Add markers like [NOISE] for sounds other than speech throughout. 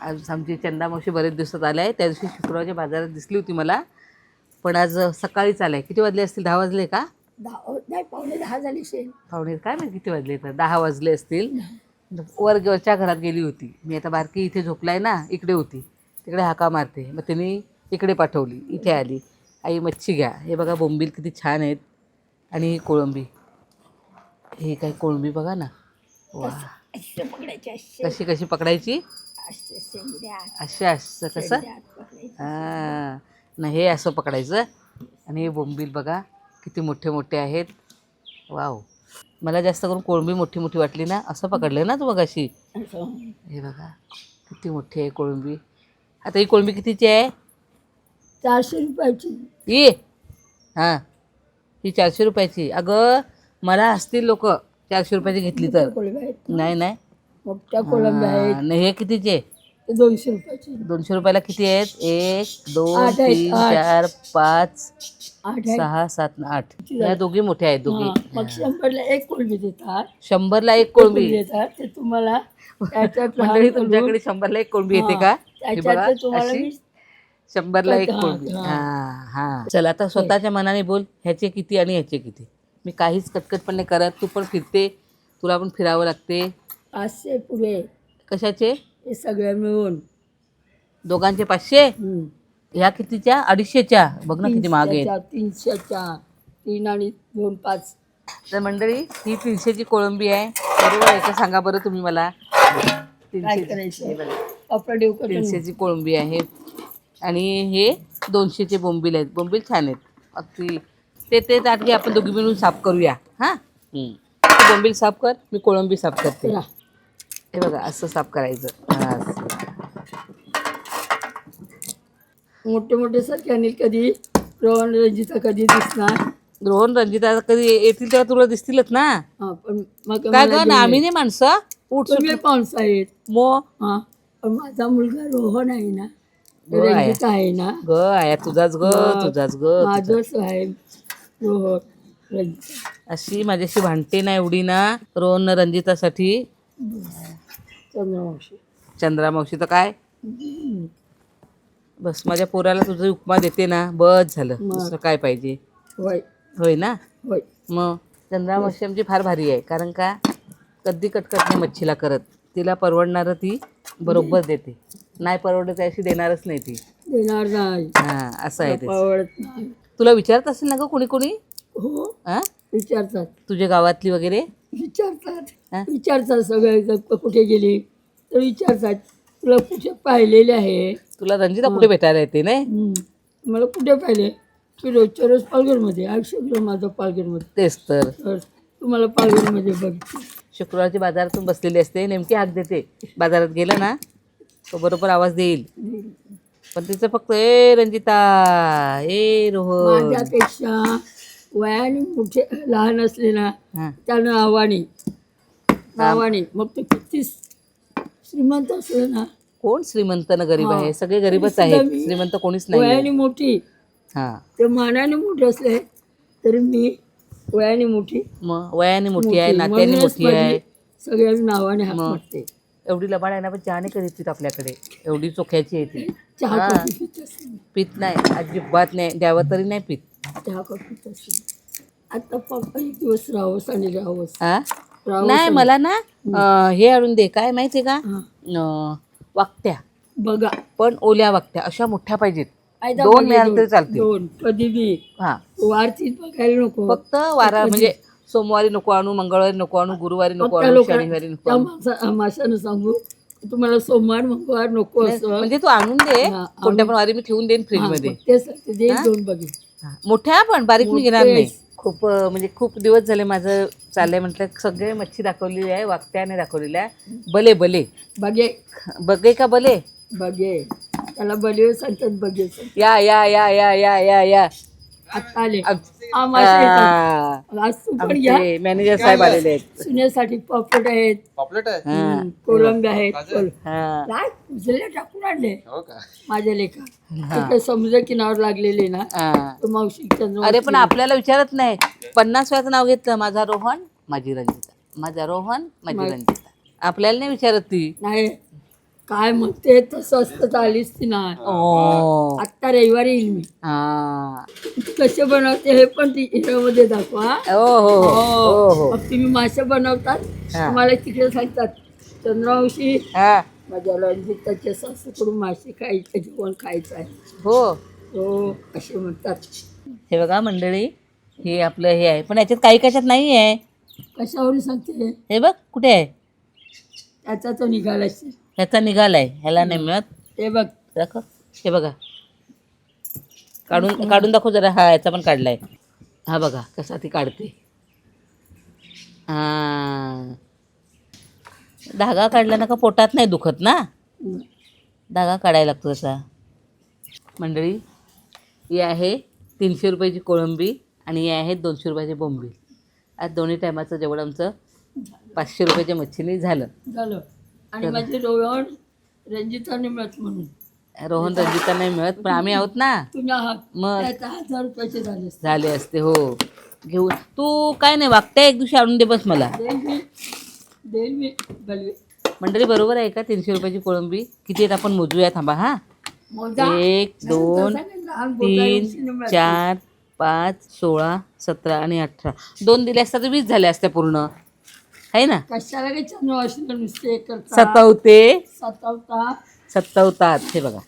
आज आमची चंदा मावशी बरेच दिवसात आल्या आहे त्या दिवशी शुक्रवारच्या बाजारात दिसली होती मला. पण आज सकाळीच आल्या. किती वाजले असतील? दहा वाजले का? दहा नाही पावणे दहा झाली शेण पावणे काय माहिती किती वाजले तर? दहा वाजले असतील. वर वरच्या घरात गेली होती. मी आता बारकी इथे झोपलाय ना इकडे होती. तिकडे हाका मारते. मग त्यांनी इकडे पाठवली. इथे आली. आई मच्छी घ्या. हे बघा बोंबील किती छान आहेत. आणि ही कोळंबी. हे काय कोळंबी बघा ना. वा कशी कशी पकडायची? असे असे कसं? हां. नाही हे असं पकडायचं. आणि हे बोंबील बघा किती मोठे मोठे आहेत. वाव. मला जास्त करून कोळंबी मोठी मोठी वाटली ना असं पकडलं ना तू बघ अशी असं हे बघा किती मोठी आहे कोळंबी. आता ही कोळंबी कितीची आहे? चारशे रुपयाची. ही? हां. ही चारशे रुपयाची. अगं मला असतील लोक चारशे रुपयाची घेतली तर. नाही नाही. मोठ्या कोळंबी आहेत. हां, नाही हे कितीचे? ते दोनशे रुपयाची. दोनशे रुपयाला किती आहेत? एक दोन आठ आहेत, तीन आठ. चार पाच आठ आहेत. सहा सात आठ. या दोघी मोठ्या आहेत हा, दोघी शंभरला एक कोळंबी देतात. शंभरला एक कोळंबी कोळंबी. देतात. ते तुम्हाला त्याच्यात लहान [LAUGHS] मंडळी करून- तुमच्याकडे शंभरला एक कोळंबी येते हा, का? हे त्याच्यात बघा, ते तुम्हाला अशी मी शंभरला एक हा, कोळंबी. हा. हा हा. चल आता स्वतःच्या मनाने बोल ह्याचे किती आणि ह्याचे किती? मी काहीच कटकट पण नाही करत तू पण फिरते तुला पण फिरावं लागते. पाचशे पुढे. कशाचे? हे सगळ्या मिळून. दोघांचे पाचशे. ह्या कितीच्या? अडीचशेच्या. बघ ना किती महाग आहेत. तीनशेच्या तीनशेच्या. तीन आणि दोन पाच. तर मंडळी ही तीनशेची कोळंबी आहे. बरोबर आहे का? सांगा बरं तुम्ही मला. काय तीनशे करायचं? कपडा देऊ का तुम्ही? तीनशेची कोळंबी आहे आणि हे दोनशेचे बोंबील आहेत. बोंबील छान आहेत. अगदी. ते ते ताट घे आपण दोघी मिळून साफ करूया. हां? बोंबील साफ कर मी कोळंबी साफ करते. चला. हे बघा असं साफ करायचं. मोठे मोठे सारखे अनिल कधी रोहन रंजिता कधी दिसणार? रोहन रंजिता कधी येतील तेव्हा तुला दिसतीलच ना? हा पण मग काय मला ग ना आम्ही नाही माणसं. उठ तुम्ही पाहुणसा आहेत. मो. हा पण माझा मुलगा रोहन आहे ना. हो आहे. रंजिता आहे ना. ग आया तुझाच ग मग तुझाच ग तुझाच. माझंच आहे रोहन रंजिता. अशी माझ्याशी भांडते ना एवढी ना रोहन रंजितासाठी. चंद्रवंशी. चंद्रा मावशी तर काय? बस माझ्या पोराला तुझं उपमा देते ना बस झालं. दुसरं काय पाहिजे? होय. होय ना? होय. मग चंद्रा मावशी आमची फार भारी आहे. कारण का कधी कटकट नाही मच्छीला करत. तिला परवडणारं ती बरोबर देते. नाही परवडत त्याशी देणारच नाही ती. देणार नाही. हां असं आहे ते. आवडत नाही. तुला विचारत असेल ना ग कोणी कोणी? हो. हां विचारतात. तुझ्या गावातली वगैरे? विचारतात. हा? विचारतात सगळे जर कुठे गेली तर विचारतात तुला कुठे पाहिलेले आहे? तुला रंजिता कुठे भेटायला येते नाही. मला कुठे पाहिले? की रोजच्या रोज पालघरमध्ये आयुष्य गेलं माझं पालघरमध्ये. तेच तर. तर तुम्हाला पालघरमध्ये बघितलं शुक्रवारची बाजारातून बसलेली असते नेमकी हाक देते. बाजारात गेलं ना तो बरोबर आवाज देईल. पण तिचं फक्त ए रंजिता ए रोहन. माझ्यापेक्षा वयाने मोठे लहान असले ना हां. त्यानं आव्हाने मग तो किती श्रीमंत असलं ना. कोण श्रीमंत न गरीब. आहे? सगळे गरीबच आहेत. मी श्रीमंत कोणीच नाही वयाने मोठी. हां. ते मानाने मोठे असले तरी मी वयाने मोठी. मग वयाने मोठी आहे नात्याने म्हणूनच मोठी माझी आहे सगळ्या नावाने हाक मग. मारते. एवढी लबाड आहे ना पण चहा नाही करीत ती आपल्याकडे. एवढी चोख्याची आहे ती. चहा हा. कॉफी पित असते पित नाही अजिबात नाही. द्यावं तरी नाही पित. चहा कॉफी पित असते आता पप्पा एक दिवस राहवस आणि राहवस हा? राहवस नाही मला ना अं, हे आणून दे. काय माहिती का. अं, वाकत्या. बघा. पण ओल्या वाकत्या अशा मोठ्या पाहिजेत. आयता दोन बघा मिळाले. तरी चालतील. दोन. कधी बी. हा. वारतीत बघायला नको. फक्त वारा म्हणजे सोमवारी नको आणू मंगळवारी नको आणू गुरुवारी नको त्या आणू शनिवारी नको त्या आणू. माणसा माणसानं सांगू तुम्हाला सोमवार मंगळवार नको असं. म्हणजे तू आणून दे. हा, कोणत्या पण वारी मी ठेवून देईन फ्रीज हा, मध्ये. ते दे? दोन. मोठ्या पण बारीक मी घेणार. नाही. खूप म्हणजे खूप दिवस झाले माझं चाललंय म्हटलं सगळे मच्छी दाखवलेली आहे वाकत्याने दाखवलेल्या आहे. बले बले. बघे. बघे का बले? बघे. त्याला बलिओ सांगतात बघे. या या या या या या या. आता आले हा, तू पण आमचे मॅनेजर साहेब आलेले आहेत. सुनेसाठी पापड आहेत. पॉपलेट आहे हा, कोलंबी आहेत. कोल- हा. काय? उचलले टाकून आणले. हो का? माझ्या लेखा तिकडे समुद्र किनावर लागलेले ना हा. तर मावशी चंद्र अरे पण आपल्याला विचारत नाही. पन्नास वेळाचं नाव घेतलं. माझा रोहन माझी रंजिता. माझा रोहन माझी रंजिता. आपल्याला नाही विचारत ती. नाही. काय म्हणते तसं असतं तर आलीच ती नाही ओ आत्ता रविवारी येईल मी. हा. कसे बनवते हे पण ती हिरोमध्ये दाखवा. ओ हो हो. हो. मग तुम्ही मासे बनवतात. हा. तुम्हाला तिकडे सांगतात चंद्रवंशी हा. माझ्या रणजिताच्या सासूकडून मासे खायचं जेवण खायचं आहे. हो. हो असे म्हणतात. हे बघा मंडळी हे आपलं हे आहे. पण याच्यात काही कशात नाही आहे कशावरून सांगते? हे बघ कुठे आहे? त्याचा तो निघाला असेल. ह्याचा निघालाय ह्याला नाही मिळत. ते बघ. दाखव. हे बघा. काढून काढून दाखव जरा. हा याचा पण काढलाय. हा बघा कसा ती काढते. हा. धागा काढला ना का पोटात नाही दुखत ना? धागा काढायला लागतो तसा. मंडळी ही आहे तीनशे रुपयाची कोळंबी आणि ही आहे दोनशे रुपयाची बोंबी आज दोन्ही टायमाचं जेवढं आमचं पाचशे रुपयाच्या मच्छीने झालं. झालं. आणि माझे रोहन रंजिताने मिळत म्हणून. रोहन रंजिता नाही मिळत पण आम्ही आहोत ना? तुम्ही आहात मग? त्याचा हजार रुपयाचे झाले असते. झाले असते हो. घेऊन तू काय नाही वागते एक दिवशी आणून दे बस मला. देईल मी देईल मी बलवे. मंडळी बरोबर आहे का? तीनशे रुपयाची कोळंबी. किती आहेत आपण मोजूया थांबा हा. मोजा. एक दोन तसं नाही, लहान बोटा एवढीशी तीन. चार पाच सोळा सतरा आणि अठरा. दोन दिले असता तर वीस झाल्या असत्या पूर्ण. आहे ना? कशाला काही चंद्रवाशीला नुसते करता सतवते. सतावता सत्तावतात हे बघा.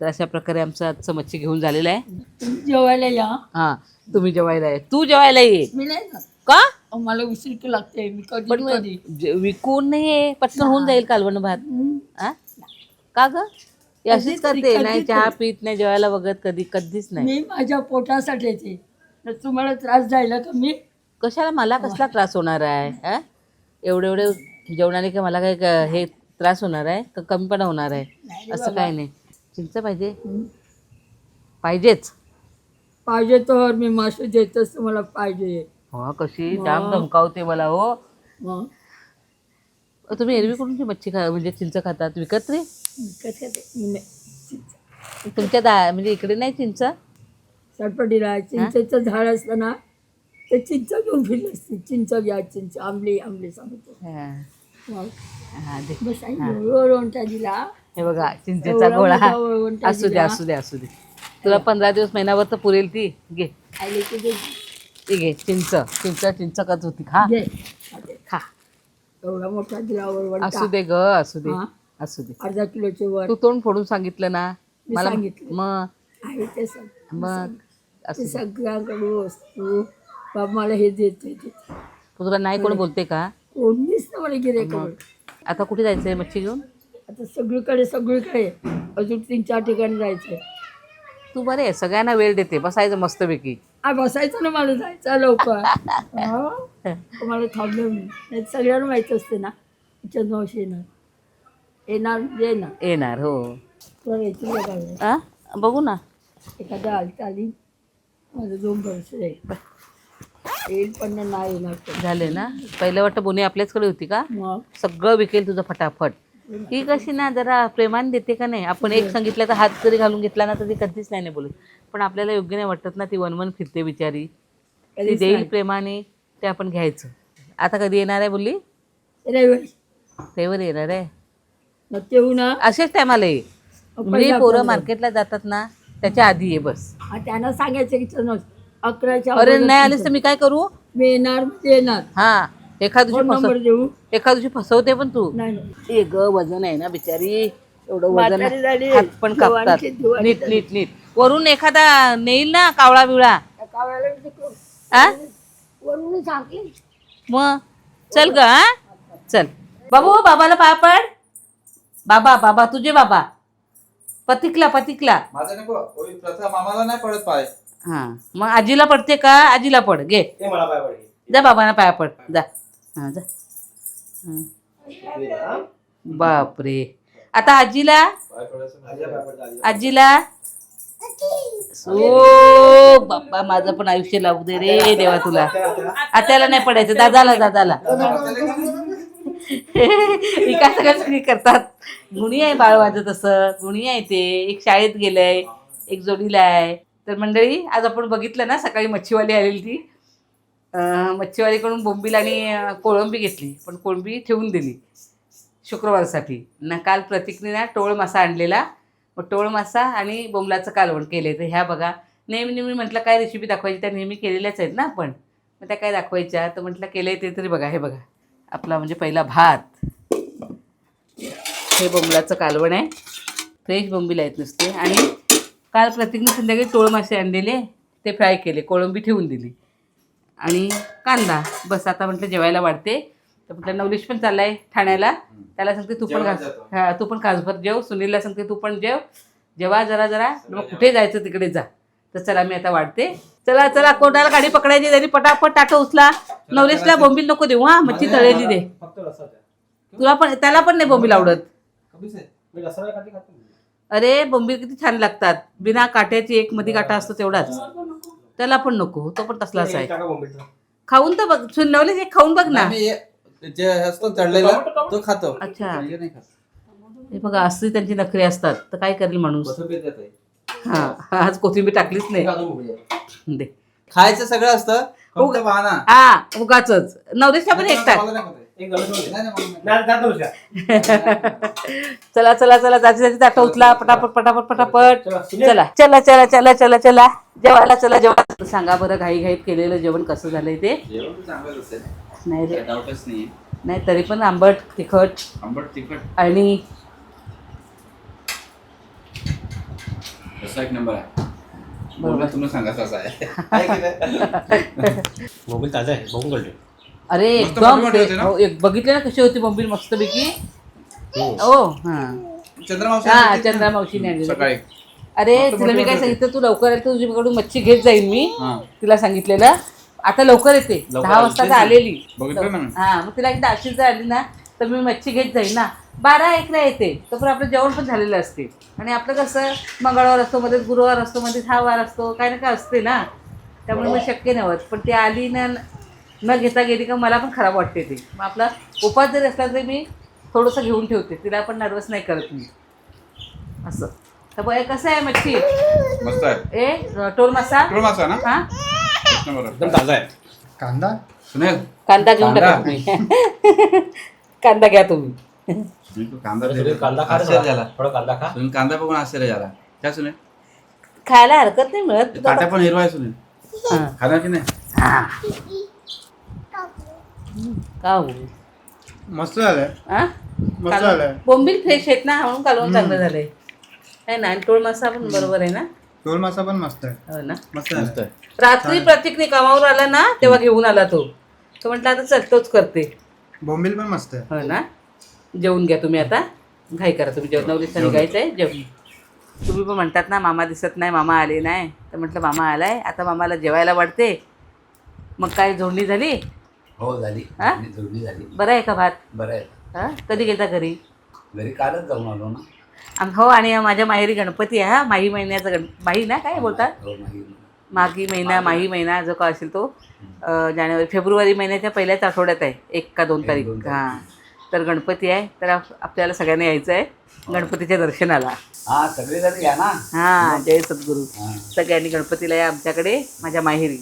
तर अशा प्रकारे आमचं आजचं मच्छी घेऊन झालेलं आहे. तुम्ही जेवायला या. हां तुम्ही जेवायला आहे तू जेवायला ये. मी नाही जात. का? अहो, मला उशीर लागते मी कधी जे- विकून नाही पटकन होऊन जाईल कालवण भात. हम्म. आ? का ग? हे अशीच कधीतरी- करते. नाही कधीतरी. चहा पीत नाही जेवायला बघत कधी कधीच नाही. मी माझ्या पोटासाठी येते तर तुम्हाला त्रास जायला का मी? कशाला मला कसला त्रास होणार आहे? एवढे एवढे जेवणाने का मला काय हे त्रास होणार आहे? का कमीपणा होणार आहे? रे असं बाबा. काय नाही. चिंच पाहिजे. पाहिजेच. पाहिजे तर मी मासे देतच तुम्हाला पाहिजे. हो कशी वा. जाम धमकावते मला हो. मग? अ, तुम्ही एरवी कुठूनची मच्छी खा म्हणजे चिंच खातात? विकत रे. तुमच्या दा म्हणजे इकडे नाही चिंच? चटपटीला चिंचेचं झाड असतं ना ते चिंच घेऊन फिरले असते चिंच घ्या चिंच आंबली आंबली सांगतो. हा. मग हा, दे. बस आई वळवंटा दिला. हे बघा चिंचेचा एवढा गोळा. मोठा वळवंटा असू दे दिला. असू दे असू दे. तुला पंधरा दिवस महिनाभर तर पुरेल ती. घे. आले की दे. ती घे चिंच चिंच चिंच कच होती. खा. खा. एवढा मोठा दिला असू दे ग असू दे. हा. असू दे. अर्धा किलोचे वर. तू तोंड फोडून सांगितलं ना. मी मला सांगितलं. मग. आहे ते सग मग. असू ते दे. सगळ्यांकडून वस्तू बाबा मला हे देते ते. तुला नाही कोण बोलते का? कोणीच ना मला गिरे मग आता कुठे जायचंय मच्छी घेऊन? आता सगळीकडे सगळीकडे. अजून तीन चार ठिकाणी जायचंय. तू बरे आहे, सगळ्यांना वेळ देते बसायचं मस्तपैकी. आ बसायचं ना मला जायचं लवकर. हा? [LAUGHS] मला थांबलं मी. नाही सगळ्यांना माहीत असते ना चंद्रवंशी येणार. येणार येणार. येणार हो. येतील आ? बघू ना. एखादा आली आली. माझं दोन वर्ष येईल येईल पण नाही येणार तर. झाले ना? पहिलं वाटतं बोनी आपल्याचकडे होती का? मग? सगळं विकेल तुझं फटाफट. ही कशी ना जरा प्रेमाने देते का नाही? आपण एक सांगितलं तर हात जरी घालून घेतला ना तर ती कधीच नाही नाही बोलत. पण आपल्याला योग्य नाही वाटत ना ती वनवन फिरते बिचारी. ती कधीच देईल नाही. प्रेमाने ते आपण घ्यायचं. आता कधी येणार आहे बोलली? रविवारी. येणार आहे? मग तेव्हा ना असेच टायमाला ये. म्हणजे पहिला पोरं. मार्केटला जातात ना त्याच्या आधी ये बस. आ, त्यांना सांगायचं की अकराच्या अरे अगोदर नाही आलीस. तर मी काय करू? मी येणार येणार. हा एखाद दिवशी फोन नंबर फसव देऊ. एखाद दिवशी फसवते पण तू. नाही नाही. ए ग वजन आहे ना बिचारी. एवढं वजन म्हातारी झाली. हात पण कापतात. नीट झाली. नीट नीट. वरून एखादा नेईल ना कावळा बिवळा? मी आ? वरून सांगली मग? चल ग हा चल. बाबू बाबाला पाय पड. बाबा बाबा तुझे बाबा. पतिकला पतिकला माझा नको. ओय, प्रथा मामाला नाही पडत पाय. हा. मग आजीला पडते का? आजीला पड. घे. ते मला पाय पडली जा बाबांना पाया पड. जा. हा जा. हा. बापरे. आता आजीला? पाय आजीला? ओ बाप्पा माझं पण आयुष्य लागू दे रे देवा तुला. आत्याला नाही पडायचं. दादाला दादाला. सगळं सगळी करतात. गुणी आहे बाळ माझं तसं. गुणी आहे ते. एक शाळेत गेलंय. एक जोडीला आहे. तर मंडळी आज आपण बघितलं ना सकाळी मच्छीवाली आलेली ती मच्छीवालीकडून बोंबील आणि कोळंबी घेतली. पण कोळंबी ठेवून दिली. शुक्रवारसाठी. ना काल प्रतीकने ना टोळ मासा आणलेला. मग टोळ मासा आणि बोंबलाचं कालवण केले तर ह्या बघा नेहमी नेहमी म्हटलं काय रेसिपी दाखवायची? त्या नेहमी केलेल्याच आहेत ना आपण. मग त्या काय दाखवायच्या? तर म्हटलं केलं ते तरी बघा. हे बघा. आपला म्हणजे पहिला भात. हे बोंबलाचं कालवण आहे. फ्रेश बोंबील आहेत नुसते. आणि काल प्रतीकने संध्याकाळी टोळ मासे आणलेले ते फ्राय केले कोळंबी ठेवून दिली. आणि कांदा बस आता म्हटलं जेवायला वाढते. तर म्हटलं नवलेश पण चाललाय ठाण्याला. त्याला सांगते तू पण घास. हा तू पण घासभर जेव. सुनीलला सांगते तू पण जेव. जेव्हा जरा जरा. मग कुठे जायचं तिकडे जा. तर चला मी आता वाढते. चला चला कोणाला गाडी पकडायची त्यांनी पटापट टाटो उचला नवलेशला बोंबील नको देऊ हा मच्छी तळलेली दे. तुला पण त्याला पण नाही बोंबील आवडत. अरे बोंबील किती छान लागतात. बिना काट्याची एक मधी काटा असतो तेवढाच. त्याला पण नको तो पण तसलाच आहे. खाऊन तर बघ सुन नवलेश एक खाऊन बघ ना. हे- जे असतो टोमॅटो. तो खातो. अच्छा. हे नाही खात. हे बघा असली त्यांची नखरे असतात तर काय करेल माणूस? कोथिंबीर देते. हा आज कोथिंबीर टाकलीच नाही. दे. खायचं सगळं असतं फक्त हा उगाच नवलेशला पण एक टाक मला नाही खात. जात. [LAUGHS] चला चला चला जाती जाती ताटा उचला पटापट पटापट पटापट. चला. चला चला चला चला चला जेवायला चला जेवायला. सांगा बरं घाई घाईत केलेलं जेवण कसं झालंय ते? नाही रे. नाही नाही तरी पण आंबट तिखट. आंबट तिखट. आणि तसा एक नंबर आहे. बरोबर. बोला तुम्ही सांगा तसा आहे. आहे की नाही? मोबाईल ताजा आहे बघून अरे मस्त एकदम ना? हो, एक बघितले ना कशी होती बोंबील मस्तपैकी हो. ओ हा चंद्रमावशी हा होती ना? चंद्रा मावशीने आणलेली. सकाळी अरे मस्त तिला मी काय. सांगितलं तू लवकर आली तर तुझ्याकडून मच्छी घेत जाईल मी हा तिला सांगितलेलं आता लवकर येते लवकर दहा आली. वाजता तर. आलेली बघितलं ना मी. हा मग तिला एकदा अशीच जर आली ना तर मी मच्छी घेत जाईल ना बारा एकला येते तोपर्यंत आपलं जेवण पण झालेलं असते आणि आपलं कसं मंगळवार असतो मध्ये गुरुवार असतो मध्ये हा वार असतो काय ना काय असते ना त्यामुळे मग शक्य नाही होत पण ती आली ना न घेता गेली का मला पण खराब वाटते ते. मग आपला उपास जरी असला तरी मी थोडंसं घेऊन ठेवते. तिला पण नर्वस नाही करत मी. असं. तर बघ कसं आहे मच्छी? मस्त आहे. ए टोल मसा? तुला मासा ना? हा. एकदम ताजा आहे. कांदा? सुनील? कांदा घेऊन टाका कांदा. तुम्ही. [LAUGHS] कांदा घ्या तुम्ही. सुनील, तू कांदा सुनील, दे. कांदा खा रे आश्चर्य जरा. झाला. थोडा कांदा खा. सुनील कांदा बघून आश्चर्य झाला. काय सुनील? खायला हरकत नाही मिळत. पण हिरवा आहे सुनील. हा. खाणार की नाही? का हो? मस्त झालंय. हा? मस्त कालवण- झालंय. बोंबील फ्रेश आहेत ना म्हणून कालवण चांगलं झालंय. है ना? आणि टोळ मासा पण बरोबर आहे ना? टोल मासा पण मस्त आहे. हो ना? मस्त मस्त आहे. रात्री प्रतीकने कामावर आला ना तेव्हा घेऊन आला तो. तो म्हटलं आता चल तोच करते. बोंबील पण मस्त आहे. हो ना? जेवून घ्या तुम्ही आता. घाई करा तुम्ही. जेवण नवलीचा निघायचं आहे जेवण तुम्ही पण म्हणतात ना मामा दिसत नाही मामा आले नाही. तर म्हटलं मामा आलाय. आता मामाला जेवायला वाढते. मग काय जोडणी झाली? हो झाली. हा? जोडणी झाली. बरं आहे का भात? बरं आहे. हा? कधी गेलता घरी? घरी कालच जाऊन आलो ना. आम- हो आणि माझ्या माहेरी गणपती आहे हा? माही महिन्याचा गण माही ना काय बोलतात हो माघी महिना माही महिना. जो काय असेल तो अं, जानेवारी फेब्रुवारी महिन्याच्या पहिल्याच आठवड्यात आहे. एक का दोन एक, तारीख. दोन तारीख. हां तर गणपती आहे. तर आप- आपल्याला सगळ्यांना यायचं आहे गणपतीच्या दर्शनाला. हा सगळे जण या ना. हां जय सद्गुरू. हा. सगळ्यांनी गणपतीला या आमच्याकडे माझ्या माहेरी.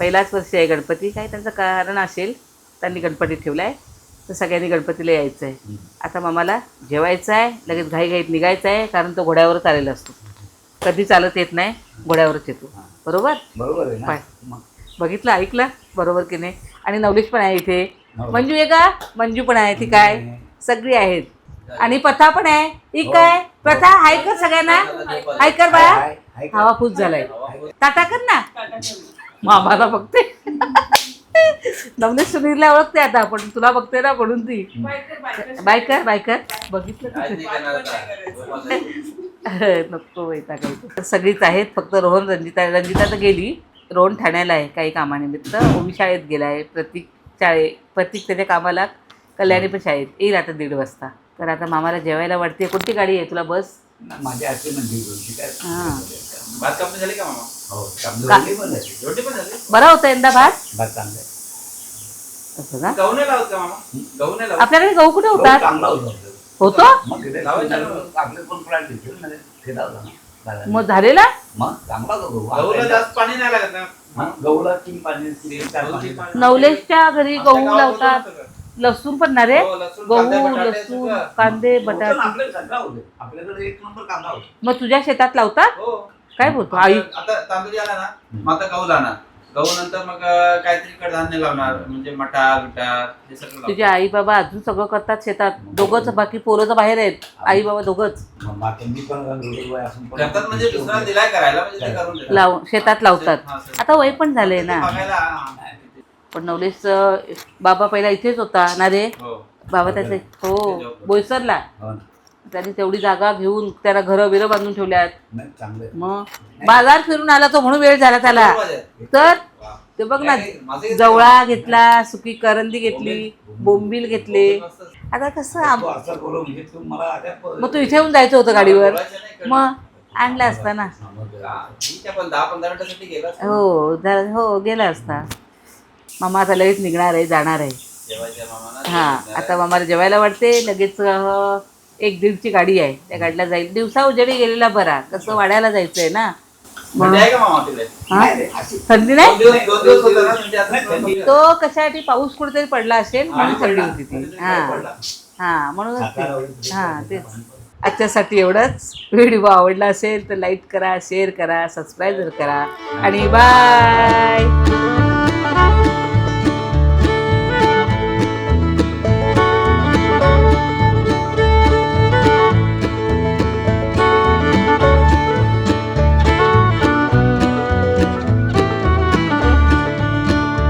पहिलाच वर्षी आहे गणपती काय त्यांचं कारण असेल त्यांनी गणपती ठेवला आहे तर सगळ्यांनी गणपतीला यायचं आहे. आता मामाला जेवायचं आहे लगेच घाईघाईत निघायचं आहे कारण तो घोड्यावरच आलेला असतो. कधी चालत येत नाही घोड्यावरच येतो. बरोबर? बरोबर आहे ना? बाय. मग? बघितलं ऐकलं? बरोबर की नाही? आणि नवलेश पण आहे इथे. हो. मंजू आहे का? मंजू पण आहे ती काय? सगळी आहेत. आणि प्रथा पण आहे. ही काय? प्रथा हाय कर सगळ्यांना? हाय कर बाळा. हाय, हाय का? हवा फूस झालाय. टाटा कर ना. मामाला बघते. नवलेश सुनीलला ओळखते आता पण तुला बघते ना म्हणून ती. Biker biker. बघितलं. नको वैतागायचं सगळीच आहेत फक्त रोहन रंजिता. रंजिता तर गेली. रोहन ठाण्याला आहे काही कामानिमित्त. ओमी शाळेत गेला आहे प्रतीक शाळे प्रतीक त्याच्या कामाला कल्याणी पण शाळेत. येईल आता दीड वाजता. तर आता मामाला जेवायला वाटते कोणती गाडी आहे? तुला बस. माझी आजी म्हणजे हा. हो बरा होता यंदा भात? आपल्याकडे गहू कुठे हो, होतात? होता. मग झालेला? हा. नवलेशच्या घरी गहू लावतात. लसूण पण ना रे. हो, लसूण, कांदे, गहू बटाटे लसूण सगळं. कांदे बटाटे. आपल्याकडे सगळं होतं. आपल्याकडे एक नंबर कांदा होता. मग तुझ्या शेतात लावतात? हो. काय बोलतो? आई आता तांदूळ आला ना मग आता गहू लावणार. गहू नंतर मग काहीतरी कडधान्य लावणार म्हणजे हे सगळं तुझे. आई बाबा अजून सगळं करतात शेतात. दोघंच बाकी पोरं तर बाहेर आहेत. आई बाबा दोघंच. मग बाकी मी पण रुटीन वय असून पण करतात म्हणजे दुसरा दिलाय करायला म्हणजे ते करून देतात. लाव शेतात लावतात. हा. आता वय पण झालंय ते ना. बघायला, हा, पण नवलेश अं, बाबा पहिला इथेच होता ना रे? हो. बाबा त्याचे हो बोईसरला. हो ना. त्यांनी तेवढी जागा घेऊन त्याला घरं बिरं बांधून ठेवल्यात नाही चांगलं आहे. मग बाजार फिरून आला तो म्हणून वेळ झाला त्याला. तर वा. ते बघ ना नाही, माझं इथे- जवळा घेतला सुकी करंदी घेतली बोंबील घेतले. आता कसं तू आम- असं करू म्हणजे तू मला आता मग तू इथे येऊन जायचं होतं गाडीवर. मग आणला असता ना. हा, ठीक आहे पण दहा पंधरा मिनिटासाठी गेला असता. हो जरा हो गेला असता. मामा आता लगेच निघणार आहे जाणार आहे. जेवायच्या मामाला हा आता मामाला जेवायला वाटते लगेच अं, एक दीडची गाडी आहे. त्या गाडीला जाईल. दिवसा उजेडी गेलेला बरा. कसं वाड्याला जायचंय ना? थंडी आहे का मामा तिकडे? हा? नाही रे, अशी- थंडी दोन नाही दिवस दोन दिवस होतं ना म्हणजे थंडी- तो कशासाठी पाऊस कुठेतरी पडला असेल म्हणून थंडी. होती ती. हा पडला. हा. वगैरे हा तेच. आजच्यासाठी एवढंच. व्हिडिओ आवडला असेल तर लाईक करा शेअर करा सबस्क्राईब करा. आणि बाय!